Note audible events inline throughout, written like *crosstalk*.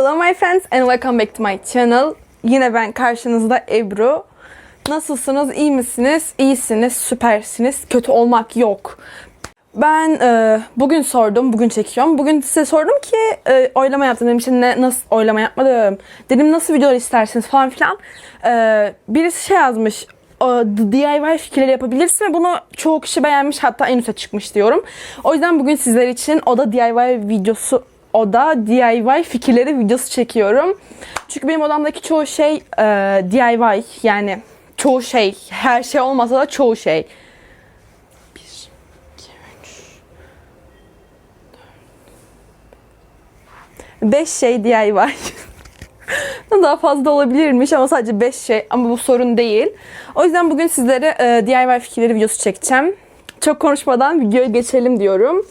Hello my friends and welcome back to my channel. Yine ben karşınızda Ebru. Nasılsınız? İyi misiniz? İyisiniz, süpersiniz. Kötü olmak yok. Ben e, bugün sordum, bugün çekiyorum. Bugün size sordum ki e, oylama yaptım. Dedim işte ne, nasıl oylama yapmadım. Dedim nasıl videolar istersiniz falan filan. E, birisi şey yazmış. DIY fikirleri yapabilirsin ve bunu çoğu kişi beğenmiş hatta en üste çıkmış diyorum. O yüzden bugün sizler için o da DIY videosu o da DIY fikirleri videosu çekiyorum. Çünkü benim odamdaki çoğu şey e, DIY yani çoğu şey her şey olmasa da çoğu şey. 1, 2, 3, 5 şey DIY. *laughs* Daha fazla olabilirmiş ama sadece 5 şey ama bu sorun değil. O yüzden bugün sizlere e, DIY fikirleri videosu çekeceğim. Çok konuşmadan videoya geçelim diyorum.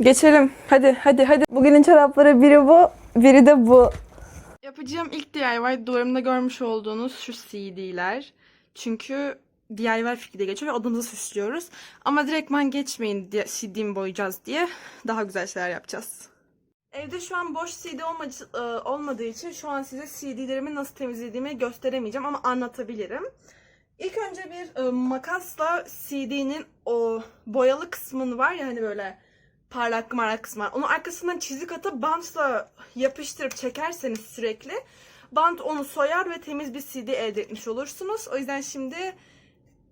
Geçelim. Hadi hadi hadi. Bugünün çorapları biri bu, biri de bu. Yapacağım ilk DIY duvarımda görmüş olduğunuz şu CD'ler. Çünkü DIY fikri de geçiyor ve odamızı süslüyoruz. Ama direktman geçmeyin CD'mi boyayacağız diye daha güzel şeyler yapacağız. Evde şu an boş CD e, olmadığı için şu an size CD'lerimi nasıl temizlediğimi gösteremeyeceğim ama anlatabilirim. İlk önce bir e, makasla CD'nin o boyalı kısmını var ya hani böyle parlak marak kısmı var. Onun arkasından çizik atıp bantla yapıştırıp çekerseniz sürekli bant onu soyar ve temiz bir CD elde etmiş olursunuz. O yüzden şimdi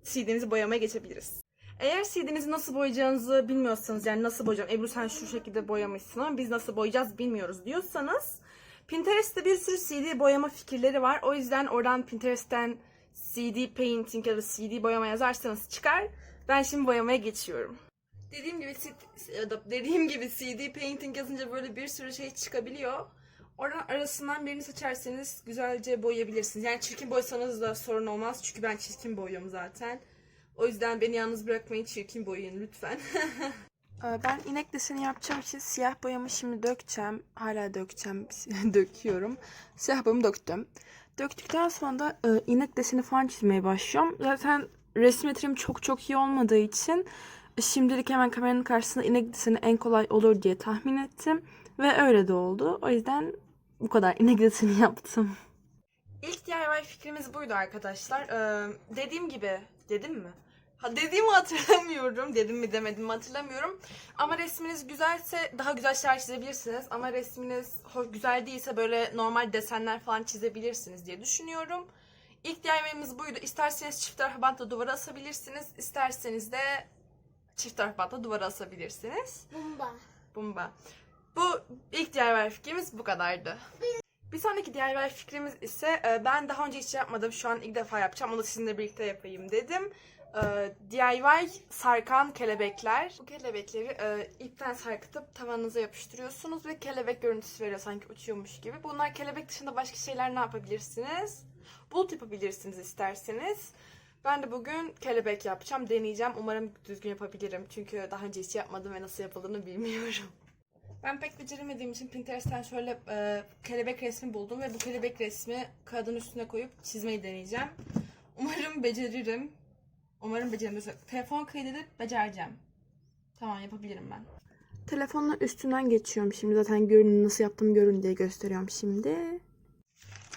CD'nizi boyamaya geçebiliriz. Eğer CD'nizi nasıl boyayacağınızı bilmiyorsanız yani nasıl boyayacağım Ebru sen şu şekilde boyamışsın ama biz nasıl boyayacağız bilmiyoruz diyorsanız Pinterest'te bir sürü CD boyama fikirleri var. O yüzden oradan Pinterest'ten CD painting ya da CD boyama yazarsanız çıkar. Ben şimdi boyamaya geçiyorum. Dediğim gibi C- dediğim gibi CD painting yazınca böyle bir sürü şey çıkabiliyor. Oradan arasından birini seçerseniz güzelce boyayabilirsiniz. Yani çirkin boysanız da sorun olmaz. Çünkü ben çirkin boyuyorum zaten. O yüzden beni yalnız bırakmayın çirkin boyayın lütfen. *laughs* Ee, ben inek deseni yapacağım için siyah boyamı şimdi dökeceğim. Hala dökeceğim. *laughs* Döküyorum. Siyah boyamı döktüm. Döktükten sonra da e, inek deseni falan çizmeye başlıyorum. Zaten resmetrim çok çok iyi olmadığı için şimdilik hemen kameranın karşısında inek deseni en kolay olur diye tahmin ettim. Ve öyle de oldu. O yüzden bu kadar inek deseni *laughs* yaptım. İlk DIY fikrimiz buydu arkadaşlar. Ee, dediğim gibi, dedim mi? Ha dediğimi hatırlamıyorum. Dedim mi demedim mi hatırlamıyorum. Ama resminiz güzelse daha güzel şeyler çizebilirsiniz. Ama resminiz ho- güzel değilse böyle normal desenler falan çizebilirsiniz diye düşünüyorum. İlk DIY'miz buydu. İsterseniz çift tarafı bantla duvara asabilirsiniz. İsterseniz de çift tarafı bantla duvara asabilirsiniz. Bomba. Bumba. Bu ilk DIY fikrimiz bu kadardı. Bir sonraki DIY fikrimiz ise e, ben daha önce hiç yapmadım. Şu an ilk defa yapacağım. Onu sizinle birlikte yapayım dedim. E, DIY sarkan kelebekler. Bu kelebekleri e, ipten sarkıtıp tavanınıza yapıştırıyorsunuz ve kelebek görüntüsü veriyor sanki uçuyormuş gibi. Bunlar kelebek dışında başka şeyler ne yapabilirsiniz? Bulut yapabilirsiniz isterseniz. Ben de bugün kelebek yapacağım. Deneyeceğim. Umarım düzgün yapabilirim. Çünkü daha önce hiç yapmadım ve nasıl yapıldığını bilmiyorum. *laughs* Ben pek beceremediğim için Pinterest'ten şöyle e, kelebek resmi buldum ve bu kelebek resmi kağıdın üstüne koyup çizmeyi deneyeceğim. Umarım beceririm. Umarım beceririm. Telefon kaydedip becereceğim. Tamam yapabilirim ben. Telefonla üstünden geçiyorum şimdi. Zaten görün nasıl yaptım görün diye gösteriyorum şimdi.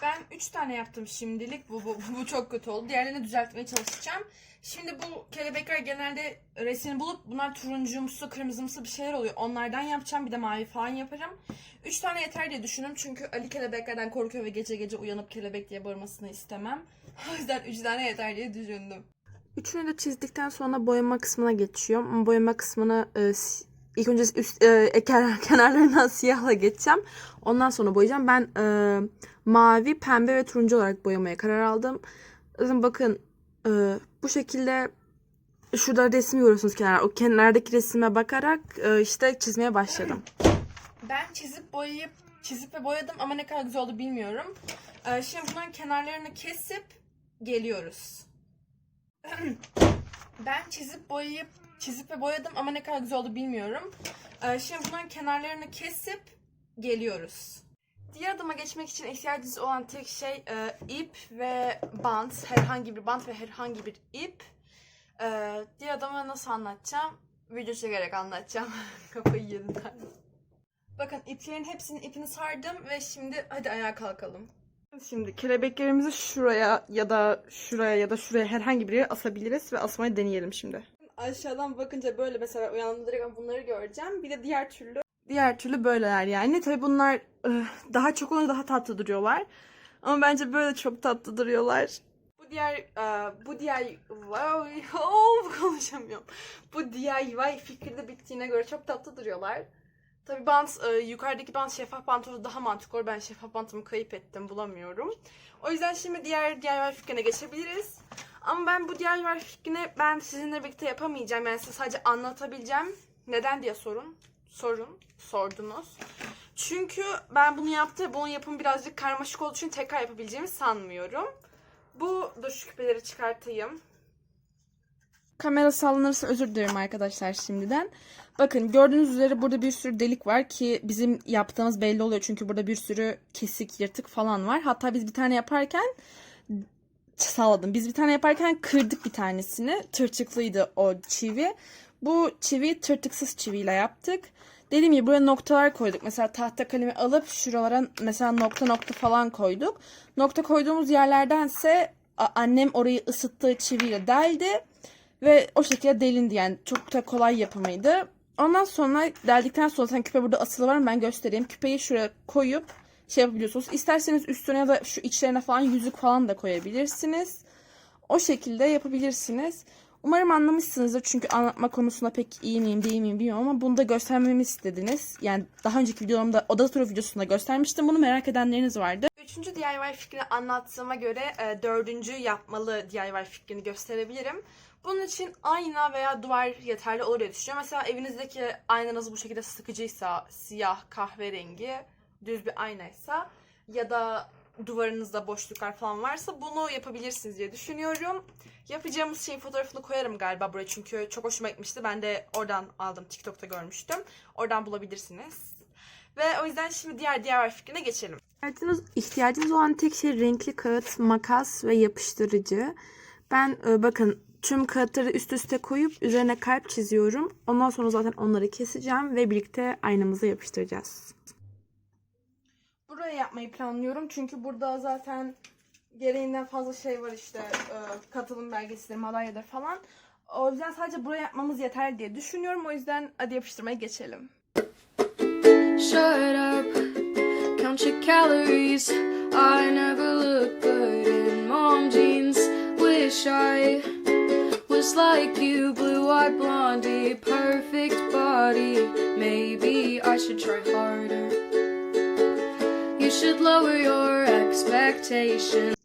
Ben 3 tane yaptım şimdilik. Bu, bu, bu çok kötü oldu. Diğerlerini düzeltmeye çalışacağım. Şimdi bu kelebekler genelde resmini bulup bunlar turuncumsu, kırmızımsı bir şeyler oluyor. Onlardan yapacağım. Bir de mavi falan yaparım. 3 tane yeter diye düşündüm. Çünkü Ali kelebeklerden korkuyor ve gece gece uyanıp kelebek diye bağırmasını istemem. *laughs* O yüzden 3 tane yeter diye düşündüm. Üçünü de çizdikten sonra boyama kısmına geçiyorum. Ama boyama kısmına e, ilk önce üst e, kenar, *laughs* kenarlarından siyahla geçeceğim. Ondan sonra boyayacağım. Ben e, mavi, pembe ve turuncu olarak boyamaya karar aldım. Zaten bakın e, bu şekilde şurada resim görüyorsunuz kenar. O kenardaki resime bakarak e, işte çizmeye başladım. Ben çizip boyayıp çizip ve boyadım ama ne kadar güzel oldu bilmiyorum. E, şimdi bunların kenarlarını kesip geliyoruz. *clears throat* ben çizip boyayıp çizip ve boyadım ama ne kadar güzel oldu bilmiyorum. E, şimdi bunların kenarlarını kesip geliyoruz. Diğer adıma geçmek için ihtiyacınız olan tek şey e, ip ve bant. Herhangi bir bant ve herhangi bir ip. E, diğer adıma nasıl anlatacağım? Video çekerek anlatacağım. *laughs* Kafayı yedim. Bakın iplerin hepsinin ipini sardım ve şimdi hadi ayağa kalkalım. Şimdi kelebeklerimizi şuraya ya da şuraya ya da şuraya herhangi bir yere asabiliriz ve asmayı deneyelim şimdi. Aşağıdan bakınca böyle mesela uyandırırken bunları göreceğim. Bir de diğer türlü diğer türlü böyleler yani. Tabii bunlar daha çok olunca daha tatlı duruyorlar. Ama bence böyle çok tatlı duruyorlar. Bu diğer e, bu diğer wow, oh, *laughs* konuşamıyorum. Bu DIY fikri de bittiğine göre çok tatlı duruyorlar. Tabii bant, e, yukarıdaki bant şeffaf bant daha mantıklı olur. Ben şeffaf bantımı kayıp ettim, bulamıyorum. O yüzden şimdi diğer DIY fikrine geçebiliriz. Ama ben bu DIY fikrini ben sizinle birlikte yapamayacağım. Yani size sadece anlatabileceğim. Neden diye sorun. Sorun. Sordunuz. Çünkü ben bunu yaptım. Bunun yapımı birazcık karmaşık olduğu için tekrar yapabileceğimi sanmıyorum. Bu, dur küpeleri çıkartayım. Kamera sallanırsa özür dilerim arkadaşlar şimdiden. Bakın gördüğünüz üzere burada bir sürü delik var ki bizim yaptığımız belli oluyor. Çünkü burada bir sürü kesik, yırtık falan var. Hatta biz bir tane yaparken salladım. Biz bir tane yaparken kırdık bir tanesini. Tırtıklıydı o çivi. Bu çivi tırtıksız çiviyle yaptık. Dediğim gibi buraya noktalar koyduk. Mesela tahta kalemi alıp şuralara mesela nokta nokta falan koyduk. Nokta koyduğumuz yerlerdense annem orayı ısıttığı çiviyle deldi. Ve o şekilde delindi yani çok da kolay yapımıydı. Ondan sonra deldikten sonra zaten küpe burada asılı var mı ben göstereyim. Küpeyi şuraya koyup şey yapabiliyorsunuz. İsterseniz üstüne ya da şu içlerine falan yüzük falan da koyabilirsiniz. O şekilde yapabilirsiniz. Umarım anlamışsınızdır çünkü anlatma konusunda pek iyi miyim değil miyim bilmiyorum ama bunu da göstermemi istediniz. Yani daha önceki videomda oda turu videosunda göstermiştim. Bunu merak edenleriniz vardı. Üçüncü DIY fikrini anlattığıma göre e, dördüncü yapmalı DIY fikrini gösterebilirim. Bunun için ayna veya duvar yeterli olur diye düşünüyorum. Mesela evinizdeki aynanız bu şekilde sıkıcıysa, siyah, kahverengi, düz bir aynaysa ya da duvarınızda boşluklar falan varsa bunu yapabilirsiniz diye düşünüyorum. Yapacağımız şeyin fotoğrafını koyarım galiba buraya çünkü çok hoşuma gitmişti. Ben de oradan aldım, TikTok'ta görmüştüm. Oradan bulabilirsiniz. Ve o yüzden şimdi diğer diğer fikrine geçelim. İhtiyacınız, ihtiyacınız olan tek şey renkli kağıt, makas ve yapıştırıcı. Ben e, bakın tüm kağıtları üst üste koyup üzerine kalp çiziyorum. Ondan sonra zaten onları keseceğim ve birlikte aynamıza yapıştıracağız. Buraya yapmayı planlıyorum çünkü burada zaten gereğinden fazla şey var işte e, katılım belgesidir, madalyadır falan. O yüzden sadece buraya yapmamız yeter diye düşünüyorum. O yüzden hadi yapıştırmaya geçelim. Shut up, count your calories. I never look good in mom jeans. Wish I was like you, blue eyed blondie, perfect body. Maybe I should try harder. Should lower your expectations.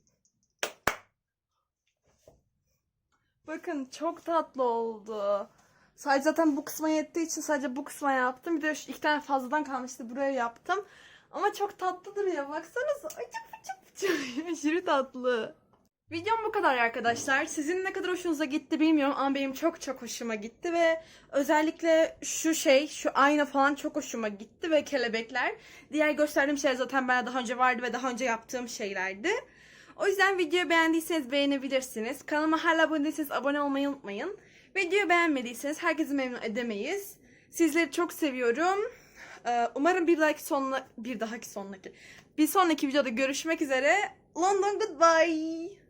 Bakın çok tatlı oldu. Sadece zaten bu kısma yettiği için sadece bu kısma yaptım. Bir de şu iki tane fazladan kalmıştı buraya yaptım. Ama çok tatlı duruyor. Baksanıza. Ay çok çok çok *laughs* aşırı tatlı. Videom bu kadar arkadaşlar. Sizin ne kadar hoşunuza gitti bilmiyorum ama benim çok çok hoşuma gitti ve özellikle şu şey, şu ayna falan çok hoşuma gitti ve kelebekler. Diğer gösterdiğim şeyler zaten bana daha önce vardı ve daha önce yaptığım şeylerdi. O yüzden videoyu beğendiyseniz beğenebilirsiniz. Kanalıma hala abone değilseniz abone olmayı unutmayın. Videoyu beğenmediyseniz herkesi memnun edemeyiz. Sizleri çok seviyorum. Ee, Umarım bir dahaki sonuna bir dahaki sonraki bir sonraki videoda görüşmek üzere. London goodbye.